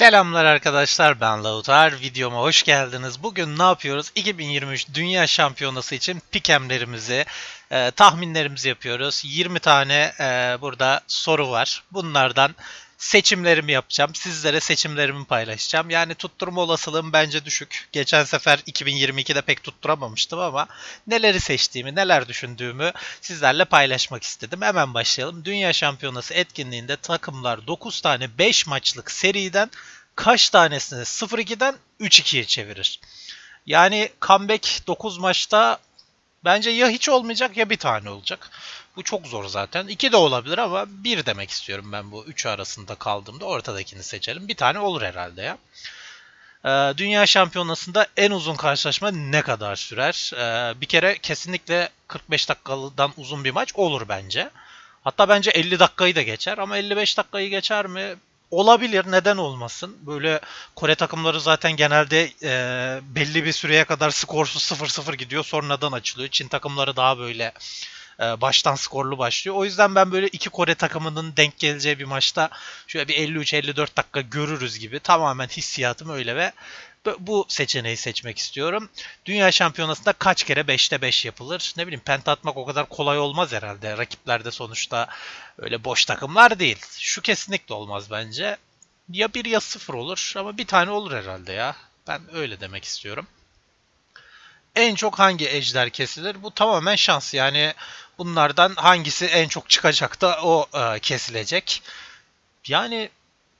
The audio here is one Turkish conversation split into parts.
Selamlar arkadaşlar ben Lautar. Videoma hoş geldiniz. Bugün ne yapıyoruz? 2023 Dünya Şampiyonası için pikemlerimizi, e, tahminlerimizi yapıyoruz. 20 tane e, burada soru var. Bunlardan seçimlerimi yapacağım. Sizlere seçimlerimi paylaşacağım. Yani tutturma olasılığım bence düşük. Geçen sefer 2022'de pek tutturamamıştım ama neleri seçtiğimi, neler düşündüğümü sizlerle paylaşmak istedim. Hemen başlayalım. Dünya Şampiyonası etkinliğinde takımlar 9 tane 5 maçlık seriden kaç tanesini 0-2'den 3-2'ye çevirir? Yani comeback 9 maçta bence ya hiç olmayacak ya bir tane olacak. Bu çok zor zaten. 2 de olabilir ama 1 demek istiyorum ben bu 3 arasında kaldığımda. Ortadakini seçelim. Bir tane olur herhalde ya. Ee, Dünya Şampiyonası'nda en uzun karşılaşma ne kadar sürer? Ee, bir kere kesinlikle 45 dakikadan uzun bir maç olur bence. Hatta bence 50 dakikayı da geçer ama 55 dakikayı geçer mi? Olabilir, neden olmasın? Böyle Kore takımları zaten genelde e, belli bir süreye kadar skorsuz 0-0 gidiyor, sonradan açılıyor. Çin takımları daha böyle e, baştan skorlu başlıyor. O yüzden ben böyle iki Kore takımının denk geleceği bir maçta şöyle bir 53-54 dakika görürüz gibi tamamen hissiyatım öyle ve bu- seçeneği seçmek istiyorum. Dünya Şampiyonası'nda kaç kere 5'te 5 yapılır? Ne bileyim penta atmak o kadar kolay olmaz herhalde. Rakiplerde sonuçta öyle boş takımlar değil. Şu kesinlikle olmaz bence. Ya 1 ya 0 olur ama bir tane olur herhalde ya. Ben öyle demek istiyorum. En çok hangi ejder kesilir? Bu tamamen şans. Yani bunlardan hangisi en çok çıkacak da o e, kesilecek. Yani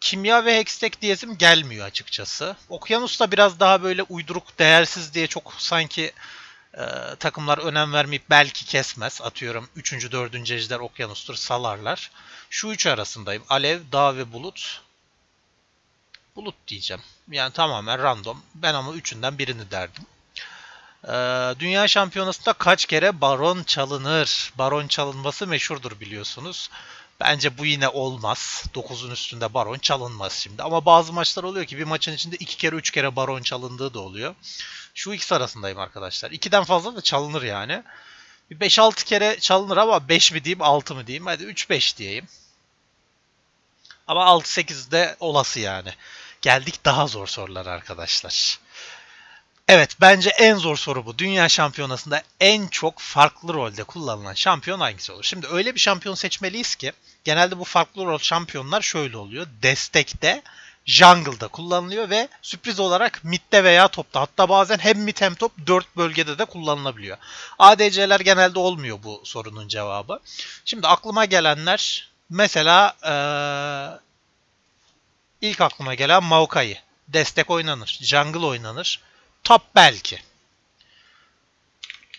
kimya ve hextech diyesim gelmiyor açıkçası. Okyanus da biraz daha böyle uyduruk, değersiz diye çok sanki e, takımlar önem vermeyip belki kesmez. Atıyorum 3. 4. ejder okyanustur salarlar. Şu üç arasındayım. Alev, dağ ve bulut. Bulut diyeceğim. Yani tamamen random. Ben ama üçünden birini derdim. Ee, Dünya Şampiyonası'nda kaç kere baron çalınır? Baron çalınması meşhurdur biliyorsunuz. Bence bu yine olmaz. 9'un üstünde baron çalınmaz şimdi. Ama bazı maçlar oluyor ki bir maçın içinde 2 kere 3 kere baron çalındığı da oluyor. Şu ikisi arasındayım arkadaşlar. 2'den fazla da çalınır yani. Bir 5-6 kere çalınır ama 5 mi diyeyim 6 mı diyeyim? Hadi 3-5 diyeyim. Ama 6-8 de olası yani. Geldik daha zor sorular arkadaşlar. Evet bence en zor soru bu. Dünya şampiyonasında en çok farklı rolde kullanılan şampiyon hangisi olur? Şimdi öyle bir şampiyon seçmeliyiz ki genelde bu farklı rol şampiyonlar şöyle oluyor. Destekte, jungle'da kullanılıyor ve sürpriz olarak midde veya topta hatta bazen hem mid hem top 4 bölgede de kullanılabiliyor. ADC'ler genelde olmuyor bu sorunun cevabı. Şimdi aklıma gelenler mesela eee, ilk aklıma gelen Maokai. Destek oynanır, jungle oynanır. Top belki.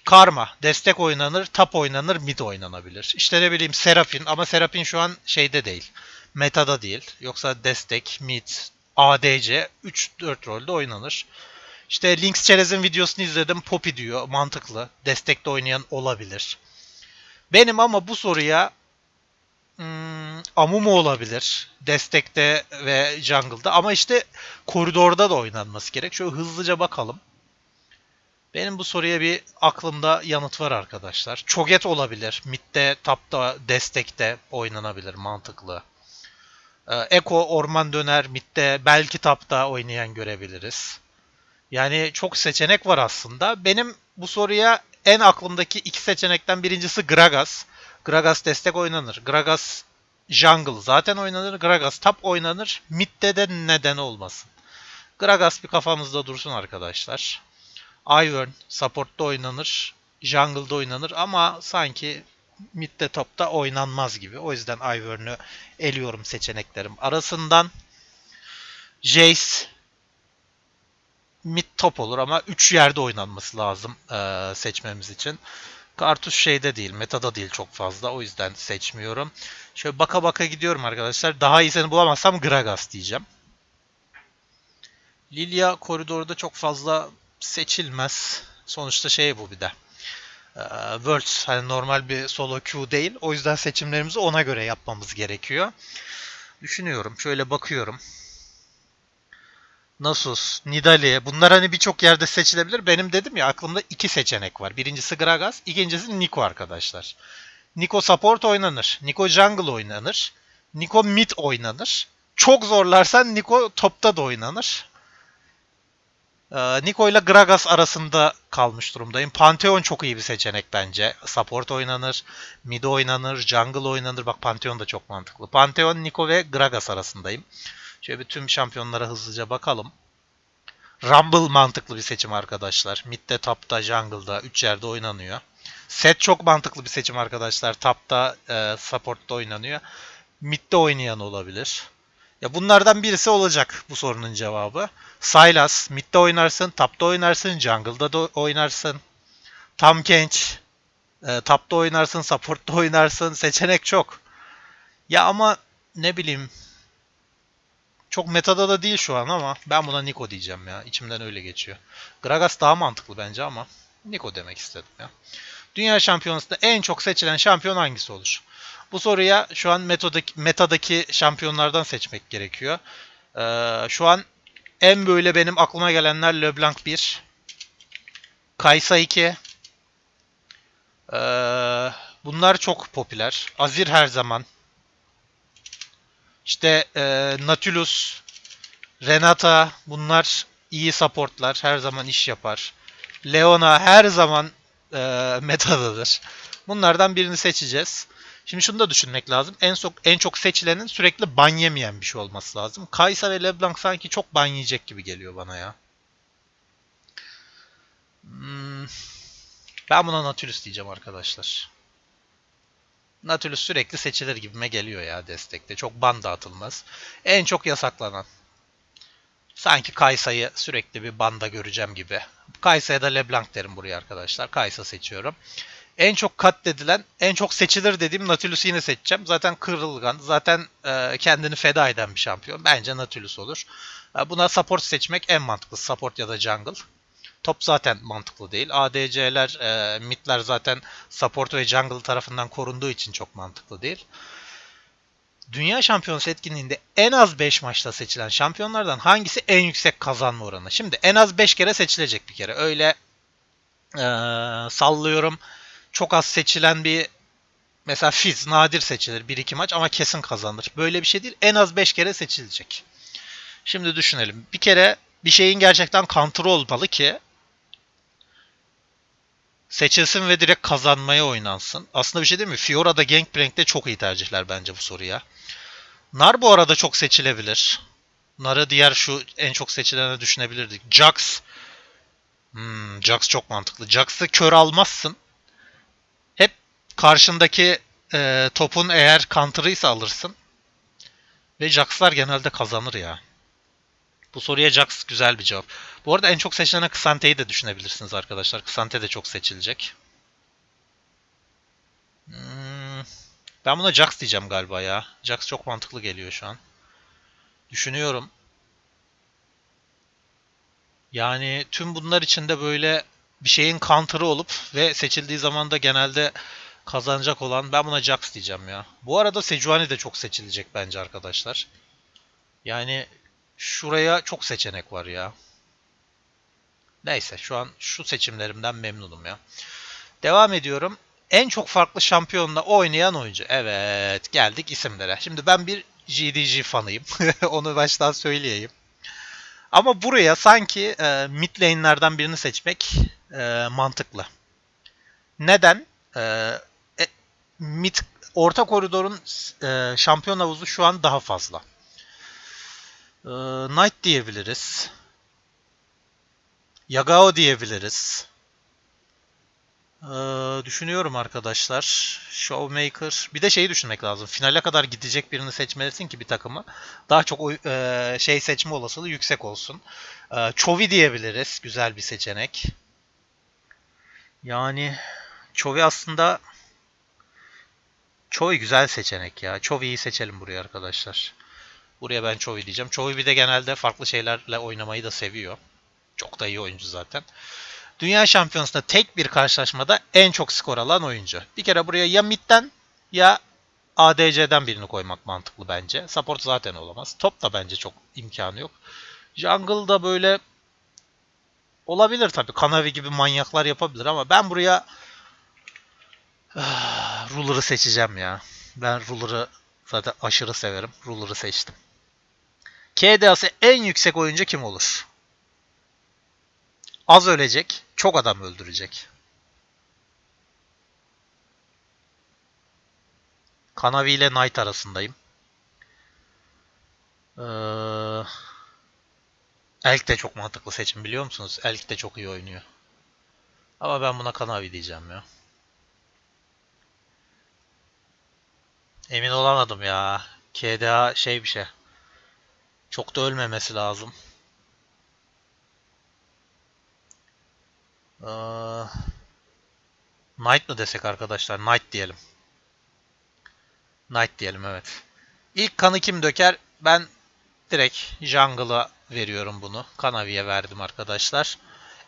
Karma. Destek oynanır, top oynanır, mid oynanabilir. İşte ne bileyim Seraphin ama Seraphin şu an şeyde değil. Metada değil. Yoksa destek, mid, ADC 3-4 rolde oynanır. İşte Lynx Çerez'in videosunu izledim. Poppy diyor. Mantıklı. Destekte oynayan olabilir. Benim ama bu soruya hmm, Amumu olabilir. Destekte ve jungle'da. Ama işte koridorda da oynanması gerek. Şöyle hızlıca bakalım. Benim bu soruya bir aklımda yanıt var arkadaşlar. Cho'Gath olabilir. Mid'de, tapta, destekte oynanabilir. Mantıklı. Ee, Echo orman döner. Mid'de belki tapta oynayan görebiliriz. Yani çok seçenek var aslında. Benim bu soruya en aklımdaki iki seçenekten birincisi Gragas. Gragas destek oynanır. Gragas jungle zaten oynanır. Gragas top oynanır. Mid'de de neden olmasın. Gragas bir kafamızda dursun arkadaşlar. Ivern support'ta oynanır. Jungle'da oynanır ama sanki mid'de topta oynanmaz gibi. O yüzden Ivern'ü eliyorum seçeneklerim arasından. Jace mid top olur ama 3 yerde oynanması lazım eee, seçmemiz için. Kartuş şeyde değil, metada değil çok fazla. O yüzden seçmiyorum. Şöyle baka baka gidiyorum arkadaşlar. Daha iyisini bulamazsam Gragas diyeceğim. Lilia koridorda çok fazla seçilmez. Sonuçta şey bu bir de. Ee, Worlds hani normal bir solo queue değil. O yüzden seçimlerimizi ona göre yapmamız gerekiyor. Düşünüyorum. Şöyle bakıyorum. Nasus, Nidalee bunlar hani birçok yerde seçilebilir. Benim dedim ya aklımda iki seçenek var. Birincisi Gragas, ikincisi Niko arkadaşlar. Niko support oynanır. Niko jungle oynanır. Niko mid oynanır. çok zorlarsan Niko topta da oynanır. Ee, Niko ile Gragas arasında kalmış durumdayım. Pantheon çok iyi bir seçenek bence. Support oynanır, mid oynanır, jungle oynanır. Bak Pantheon da çok mantıklı. Pantheon, Niko ve Gragas arasındayım. Şöyle bir tüm şampiyonlara hızlıca bakalım. Rumble mantıklı bir seçim arkadaşlar. Mid'de, top'ta, jungle'da 3 yerde oynanıyor. Set çok mantıklı bir seçim arkadaşlar. Top'ta, e, support'ta oynanıyor. Mid'de oynayan olabilir. Ya bunlardan birisi olacak bu sorunun cevabı. Sylas, mid'de oynarsın, top'ta oynarsın, jungle'da da oynarsın. Tam genç. E, top'ta oynarsın, support'ta oynarsın. Seçenek çok. Ya ama ne bileyim çok metada da değil şu an ama ben buna Niko diyeceğim ya. İçimden öyle geçiyor. Gragas daha mantıklı bence ama Niko demek istedim ya. Dünya Şampiyonası'nda en çok seçilen şampiyon hangisi olur? Bu soruya şu an metodaki, metadaki şampiyonlardan seçmek gerekiyor. Ee, şu an en böyle benim aklıma gelenler LeBlanc 1, Kaysa 2. Ee, bunlar çok popüler. Azir her zaman. İşte e, Nautilus, Renata bunlar iyi supportlar. Her zaman iş yapar. Leona her zaman e, metadadır. Bunlardan birini seçeceğiz. Şimdi şunu da düşünmek lazım. En çok en çok seçilenin sürekli ban yemeyen bir şey olması lazım. Kaysa ve LeBlanc sanki çok ban yiyecek gibi geliyor bana ya. Hmm, ben buna Nautilus diyeceğim arkadaşlar. Nautilus sürekli seçilir gibime geliyor ya destekte. Çok ban dağıtılmaz. En çok yasaklanan. Sanki Kaysa'yı sürekli bir banda göreceğim gibi. Kaysa'ya da LeBlanc derim buraya arkadaşlar. Kaysa seçiyorum. En çok katledilen, en çok seçilir dediğim Nautilus'u yine seçeceğim. Zaten kırılgan, zaten e, kendini feda eden bir şampiyon. Bence Nautilus olur. E, buna support seçmek en mantıklı. Support ya da jungle. Top zaten mantıklı değil. ADC'ler, e, midler zaten support ve jungle tarafından korunduğu için çok mantıklı değil. Dünya Şampiyonası etkinliğinde en az 5 maçta seçilen şampiyonlardan hangisi en yüksek kazanma oranı? Şimdi en az 5 kere seçilecek bir kere. Öyle e, sallıyorum çok az seçilen bir mesela Fizz nadir seçilir 1-2 maç ama kesin kazanır. Böyle bir şey değil. En az 5 kere seçilecek. Şimdi düşünelim. Bir kere bir şeyin gerçekten counter olmalı ki seçilsin ve direkt kazanmaya oynansın. Aslında bir şey değil mi? Fiora'da Gangplank'te çok iyi tercihler bence bu soruya. Nar bu arada çok seçilebilir. Nar'ı diğer şu en çok seçilene düşünebilirdik. Jax. Hmm, Jax çok mantıklı. Jax'ı kör almazsın. Hep karşındaki e, topun eğer counter'ıysa alırsın. Ve Jax'lar genelde kazanır ya. Bu soruya Jax güzel bir cevap. Bu arada en çok seçilene Ksante'yi de düşünebilirsiniz arkadaşlar. Ksante de çok seçilecek. Hmm, ben buna Jax diyeceğim galiba ya. Jax çok mantıklı geliyor şu an. Düşünüyorum. Yani tüm bunlar içinde böyle bir şeyin counter'ı olup ve seçildiği zaman da genelde kazanacak olan ben buna Jax diyeceğim ya. Bu arada Sejuani de çok seçilecek bence arkadaşlar. Yani şuraya çok seçenek var ya. Neyse şu an şu seçimlerimden memnunum ya. Devam ediyorum. En çok farklı şampiyonla oynayan oyuncu. Evet geldik isimlere. Şimdi ben bir GDG fanıyım. Onu baştan söyleyeyim. Ama buraya sanki e, mid lane'lerden birini seçmek e, mantıklı. Neden? E, e, mid orta koridorun e, şampiyon havuzu şu an daha fazla. E, Knight diyebiliriz. Yagao diyebiliriz. Ee, düşünüyorum arkadaşlar. Showmaker. Bir de şeyi düşünmek lazım. Finale kadar gidecek birini seçmelisin ki bir takımı. Daha çok e, şey seçme olasılığı yüksek olsun. Ee, Chovy diyebiliriz. Güzel bir seçenek. Yani Chovy aslında Chovy güzel seçenek ya. Chovy'yi seçelim buraya arkadaşlar. Buraya ben Chovy diyeceğim. Chovy bir de genelde farklı şeylerle oynamayı da seviyor. Çok da iyi oyuncu zaten. Dünya Şampiyonası'nda tek bir karşılaşmada en çok skor alan oyuncu. Bir kere buraya ya midden ya ADC'den birini koymak mantıklı bence. Support zaten olamaz. Top da bence çok imkanı yok. Jungle'da böyle olabilir tabii. Kanavi gibi manyaklar yapabilir ama ben buraya ah, Ruler'ı seçeceğim ya. Ben Ruler'ı zaten aşırı severim. Ruler'ı seçtim. KDA'sı en yüksek oyuncu kim olur? Az ölecek, çok adam öldürecek. Kanavi ile Knight arasındayım. Ee, Elk de çok mantıklı seçim biliyor musunuz? Elk de çok iyi oynuyor. Ama ben buna Kanavi diyeceğim ya. Emin olamadım ya. KDA şey bir şey. Çok da ölmemesi lazım. Ee, Knight mı desek arkadaşlar? Knight diyelim. Knight diyelim evet. İlk kanı kim döker? Ben direkt Jungle'a veriyorum bunu. Kanavi'ye verdim arkadaşlar.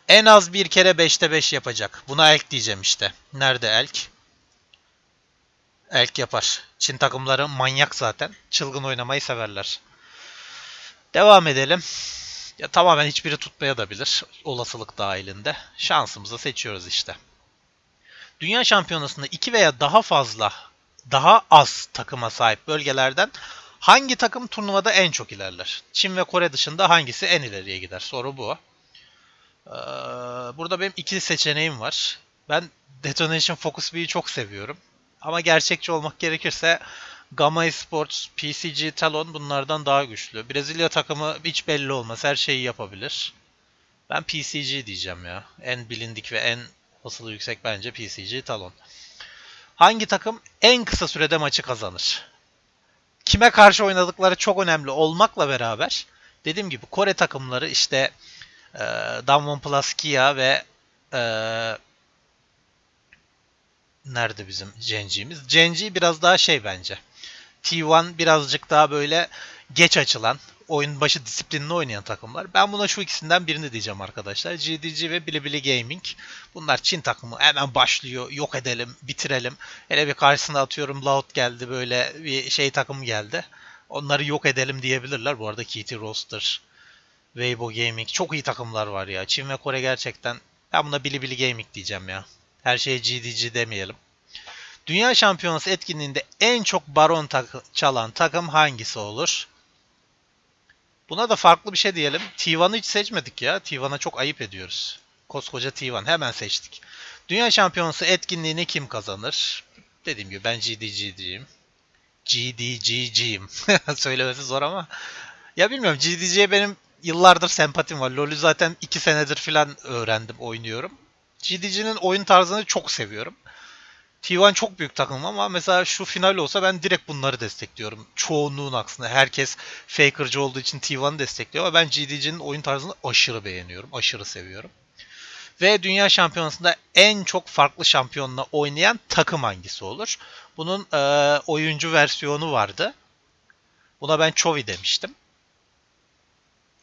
En az bir kere 5'te 5 yapacak. Buna Elk diyeceğim işte. Nerede Elk? Elk yapar. Çin takımları manyak zaten. Çılgın oynamayı severler. Devam edelim. Ya tamamen hiçbiri tutmaya da bilir. Olasılık dahilinde. Şansımızı seçiyoruz işte. Dünya Şampiyonası'nda iki veya daha fazla, daha az takıma sahip bölgelerden hangi takım turnuvada en çok ilerler? Çin ve Kore dışında hangisi en ileriye gider? Soru bu. Ee, burada benim iki seçeneğim var. Ben Detonation Focus B'yi çok seviyorum. Ama gerçekçi olmak gerekirse Gamma Esports, PCG Talon bunlardan daha güçlü. Brezilya takımı hiç belli olmaz. Her şeyi yapabilir. Ben PCG diyeceğim ya. En bilindik ve en olasılığı yüksek bence PCG Talon. Hangi takım en kısa sürede maçı kazanır? Kime karşı oynadıkları çok önemli olmakla beraber dediğim gibi Kore takımları işte e, Damwon Plus Kia ve e, nerede bizim Genji'miz? Genji biraz daha şey bence. T1 birazcık daha böyle geç açılan, oyun başı disiplinli oynayan takımlar. Ben buna şu ikisinden birini diyeceğim arkadaşlar. GDG ve Bilibili Gaming. Bunlar Çin takımı. Hemen başlıyor. Yok edelim, bitirelim. Hele bir karşısına atıyorum Loud geldi böyle bir şey takım geldi. Onları yok edelim diyebilirler. Bu arada Kitty Roster, Weibo Gaming çok iyi takımlar var ya. Çin ve Kore gerçekten ben buna Bilibili Gaming diyeceğim ya. Her şeye GDG demeyelim. Dünya Şampiyonası etkinliğinde en çok baron tak- çalan takım hangisi olur? Buna da farklı bir şey diyelim. T1'ı hiç seçmedik ya. T1'a çok ayıp ediyoruz. Koskoca T1 hemen seçtik. Dünya Şampiyonası etkinliğini kim kazanır? Dediğim gibi ben GDG'ciyim. GDG'ciyim. Söylemesi zor ama. Ya bilmiyorum GDG'ye benim yıllardır sempatim var. LoL'ü zaten 2 senedir falan öğrendim, oynuyorum. GDG'nin oyun tarzını çok seviyorum. T1 çok büyük takım ama mesela şu final olsa ben direkt bunları destekliyorum. Çoğunluğun aksine herkes faker'cı olduğu için T1'ı destekliyor ama ben GDG'nin oyun tarzını aşırı beğeniyorum. Aşırı seviyorum. Ve Dünya Şampiyonası'nda en çok farklı şampiyonla oynayan takım hangisi olur? Bunun e, oyuncu versiyonu vardı. Buna ben Chovy demiştim.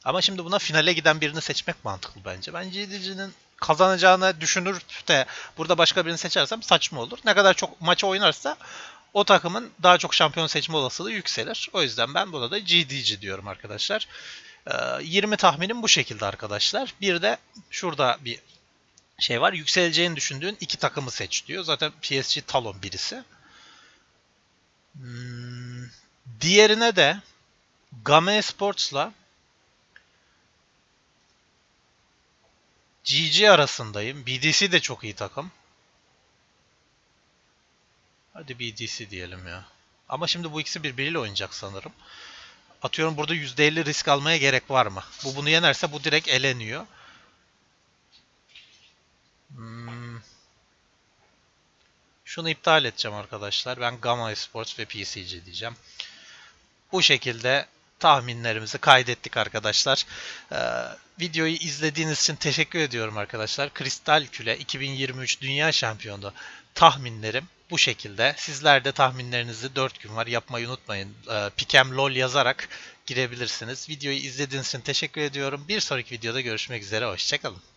Ama şimdi buna finale giden birini seçmek mantıklı bence. Ben GDG'nin kazanacağını düşünür de burada başka birini seçersem saçma olur. Ne kadar çok maça oynarsa o takımın daha çok şampiyon seçme olasılığı yükselir. O yüzden ben buna da GDG diyorum arkadaşlar. 20 tahminim bu şekilde arkadaşlar. Bir de şurada bir şey var. Yükseleceğini düşündüğün iki takımı seç diyor. Zaten PSG Talon birisi. Hmm, diğerine de Game Sports'la GG arasındayım. BDC de çok iyi takım. Hadi BDC diyelim ya. Ama şimdi bu ikisi birbiriyle oynayacak sanırım. Atıyorum burada %50 risk almaya gerek var mı? Bu bunu yenerse bu direkt eleniyor. Hmm. Şunu iptal edeceğim arkadaşlar. Ben Gamma Esports ve PCG diyeceğim. Bu şekilde tahminlerimizi kaydettik arkadaşlar. Ee, videoyu izlediğiniz için teşekkür ediyorum arkadaşlar. Kristal Küle 2023 Dünya Şampiyonu tahminlerim bu şekilde. Sizler de tahminlerinizi 4 gün var yapmayı unutmayın. Ee, Pikem LOL yazarak girebilirsiniz. Videoyu izlediğiniz için teşekkür ediyorum. Bir sonraki videoda görüşmek üzere. Hoşçakalın.